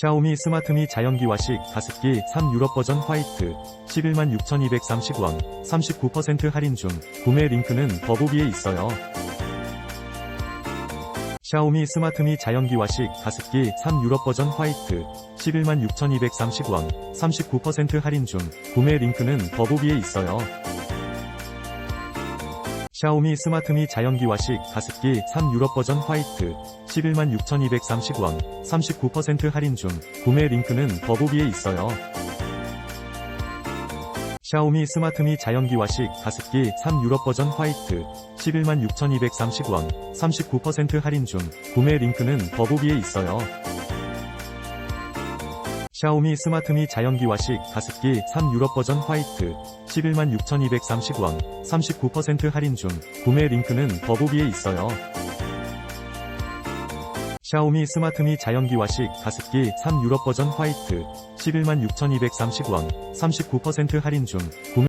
샤오미 스마트미 자연기화식 가습기 3 유럽 버전 화이트 11만 6,230원 39% 할인 중 구매 링크는 더보기에 있어요. 샤오미 스마트미 자연기화식 가습기 3 유럽 버전 화이트 11만 6,230원 39% 할인 중 구매 링크는 더보기에 있어요. 샤오미 스마트미 자연기화식 가습기 3 유럽 버전 화이트 11만 6,230원 39% 할인 중 구매 링크는 더보기에 있어요. 샤오미 스마트미 자연기화식 가습기 3 유럽 버전 화이트 11만 6,230원 39% 할인 중 구매 링크는 더보기에 있어요. 샤오미 스마트미 자연기화식 가습기 3 유럽 버전 화이트 11만 6,230원 39% 할인 중 구매 링크는 더보기에 있어요. 샤오미 스마트미 자연기화식 가습기 3 유럽 버전 화이트 11만 6,230원 39% 할인 중 구매